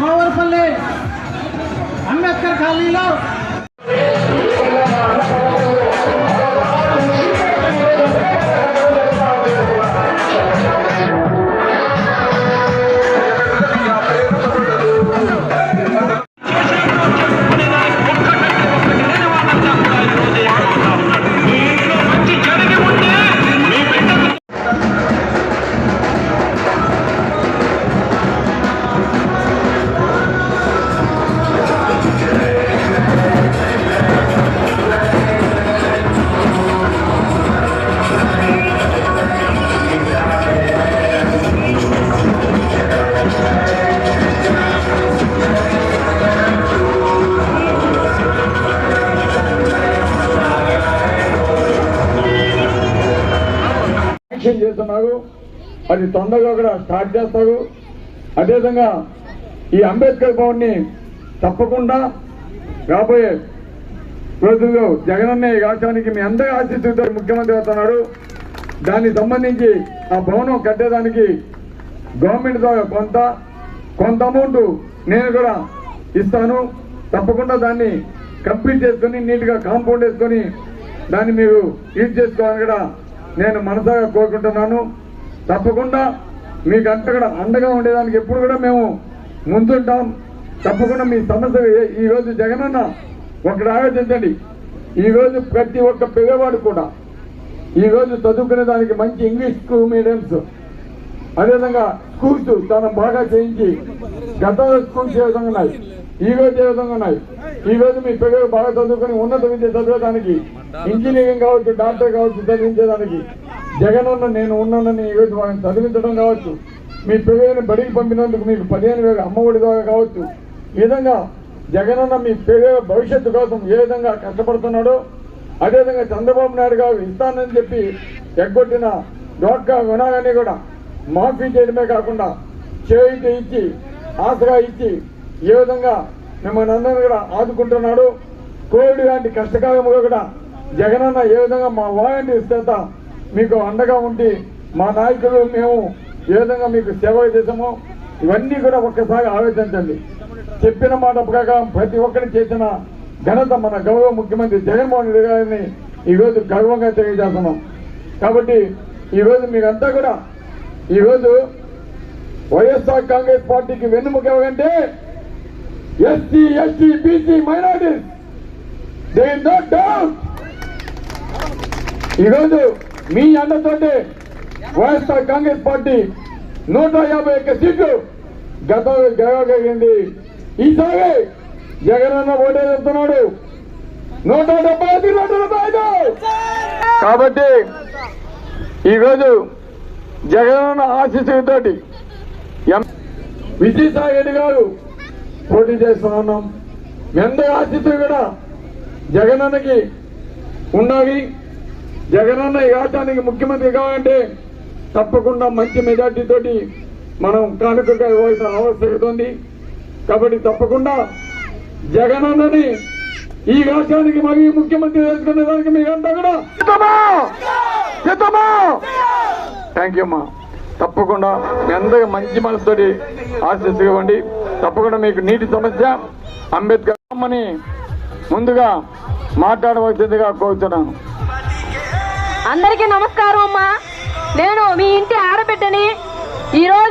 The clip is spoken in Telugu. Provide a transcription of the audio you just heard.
पावरपल्ली अंबेकर् खाली యాక్షన్ చేస్తున్నారు అది తొందరగా కూడా స్టార్ట్ చేస్తారు అదేవిధంగా ఈ అంబేద్కర్ భవన్ని తప్పకుండా రాబోయే రోజుల్లో జగనన్న ఈ రాష్ట్రానికి మీ అందరి ఆశిస్తుతో ముఖ్యమంత్రి అవుతున్నాడు. దానికి సంబంధించి ఆ భవనం కట్టేదానికి గవర్నమెంట్ ద్వారా కొంత కొంత అమౌంట్ నేను కూడా ఇస్తాను. తప్పకుండా దాన్ని కంప్లీట్ చేసుకొని నీట్గా కాంపౌండ్ వేసుకొని దాన్ని మీరు యూజ్ చేసుకోవాలని కూడా నేను మనసాగా కోరుకుంటున్నాను. తప్పకుండా మీకు అంత కూడా అండగా ఉండేదానికి ఎప్పుడు కూడా మేము ముందుంటాం. తప్పకుండా మీ సమస్య ఈరోజు ఈ రోజు జగనన్న ఒకటి ఆలోచించండి. ఈ రోజు ప్రతి ఒక్క పిల్లవాడు కూడా ఈ రోజు చదువుకునే దానికి మంచి ఇంగ్లీష్ స్కూల్ మీడియంస్ అదేవిధంగా స్కూల్స్ చాలా బాగా చేయించి గతంలో స్కూల్స్ ఏ విధంగా ఉన్నాయి? ఈ రోజు ఏ విధంగా ఉన్నాయి? ఈ రోజు మీ పిల్లలు బాగా చదువుకుని ఉన్నత విద్య చదివేదానికి ఇంజనీరింగ్ కావచ్చు డాక్టర్ కావచ్చు చదివించేదానికి. ఉన్న నేను ఉన్నానని ఈ రోజు వాళ్ళని చదివించడం కావచ్చు. మీ పిల్లల్ని బడికి పంపినందుకు మీకు పదిహేను వేల అమ్మఒడి ద్వారా కావచ్చు. ఈ విధంగా జగనన్న మీ పిల్లల భవిష్యత్తు కోసం ఏ విధంగా కష్టపడుతున్నాడో అదేవిధంగా చంద్రబాబు నాయుడు గారు ఇస్తానని చెప్పి ఎగ్గొట్టిన డోట్కా రుణాలన్నీ కూడా మాఫీ చేయడమే కాకుండా చేయితే ఇచ్చి ఆశగా ఇచ్చి ఏ విధంగా మిమ్మల్ని అందరినీ కూడా ఆదుకుంటున్నాడు? కోవిడ్ లాంటి కష్టకాలంలో కూడా జగనన్న ఏ విధంగా మా వాలంటీర్స్ చేత మీకు అండగా ఉండి మా నాయకులు మేము ఏ విధంగా మీకు సేవ చేసామో ఇవన్నీ కూడా ఒక్కసారి ఆలోచించండి. చెప్పిన మాట ప్రకారం ప్రతి ఒక్కరిని చేసిన ఘనత మన గౌరవ ముఖ్యమంత్రి జగన్మోహన్ రెడ్డి గారిని ఈరోజు గర్వంగా తెలియజేస్తున్నాం. కాబట్టి ఈరోజు మీరంతా కూడా ఈరోజు వైఎస్ఆర్ కాంగ్రెస్ పార్టీకి వెన్నుముక SC, SC BC, minorities. There is no doubt. ఈరోజు మీ అండతోటి వైఎస్ఆర్ కాంగ్రెస్ పార్టీ నూట యాభై ఒక్క సీట్లు గతంలో గెలవగలిగింది ఈసారి జగనన్న ఓటేస్తున్నాడు నూట డెబ్బై ఐదు నూట డెబ్బై ఐదు కాబట్టి ఈరోజు జగనన్న ఆశీస్సులతోటి విజయసాయి రెడ్డి గారు పోటీ చేస్తున్నాం ఉన్నాం. అందరి ఆశీస్సులు కూడా జగనన్నకి ఉన్నవి జగనన్న ఈ రాష్ట్రానికి ముఖ్యమంత్రి కావాలంటే తప్పకుండా మంచి మెజార్టీతోటి మనం కానుకగా ఇవ్వాల్సిన ఆవశ్యకత ఉంది. కాబట్టి తప్పకుండా జగనన్నని ఈ రాష్ట్రానికి మళ్ళీ ముఖ్యమంత్రి చేసుకునే దానికి మీరంతా కూడా థ్యాంక్ యూ అమ్మా. తప్పకుండా మీ అందరూ మంచి మనసుతోటి ఆశిస్తూ ఇవ్వండి. తప్పకుండా మీకు నీటి సమస్య అంబేద్కర్ అమ్మని ముందుగా మాట్లాడవలసిందిగా కోరుతున్నాను. అందరికీ నమస్కారం అమ్మా. నేను మీ ఇంటి ఆడబిడ్డని ఈరోజు